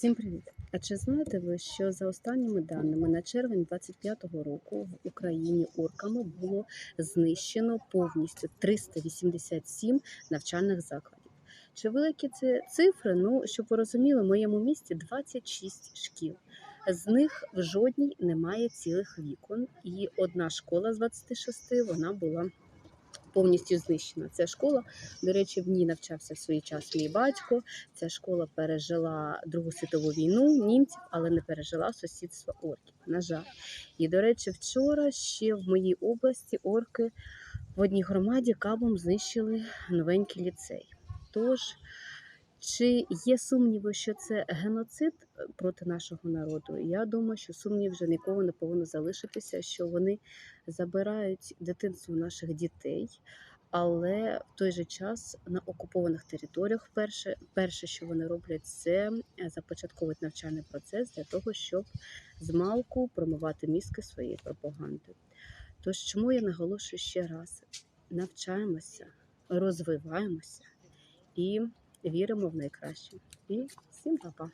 Всім привіт! А чи знаєте ви, що за останніми даними на червень 25-го року в Україні орками було знищено повністю 387 навчальних закладів? Чи великі це цифри? Ну, щоб ви розуміли, в моєму місті 26 шкіл. З них в жодній немає цілих вікон, і одна школа з 26 вона була повністю знищена. Ця школа, до речі, в ній навчався в свій час мій батько. Ця школа пережила Другу світову війну німців, але не пережила сусідство орків. На жаль. І, до речі, вчора ще в моїй області орки в одній громаді кабом знищили новенький ліцей. Тож, чи є сумніви, що це геноцид е, проти нашого народу? Я думаю, що сумнів вже нікого не повинно залишитися, що вони забирають дитинство наших дітей, але в той же час на окупованих територіях перше, перше, що вони роблять, це започатковують навчальний процес для того, щоб змалку промивати мізки своєї пропаганди. Тож, чому я наголошую ще раз: навчаємося, розвиваємося і віримо в найкраще. І всім па-па!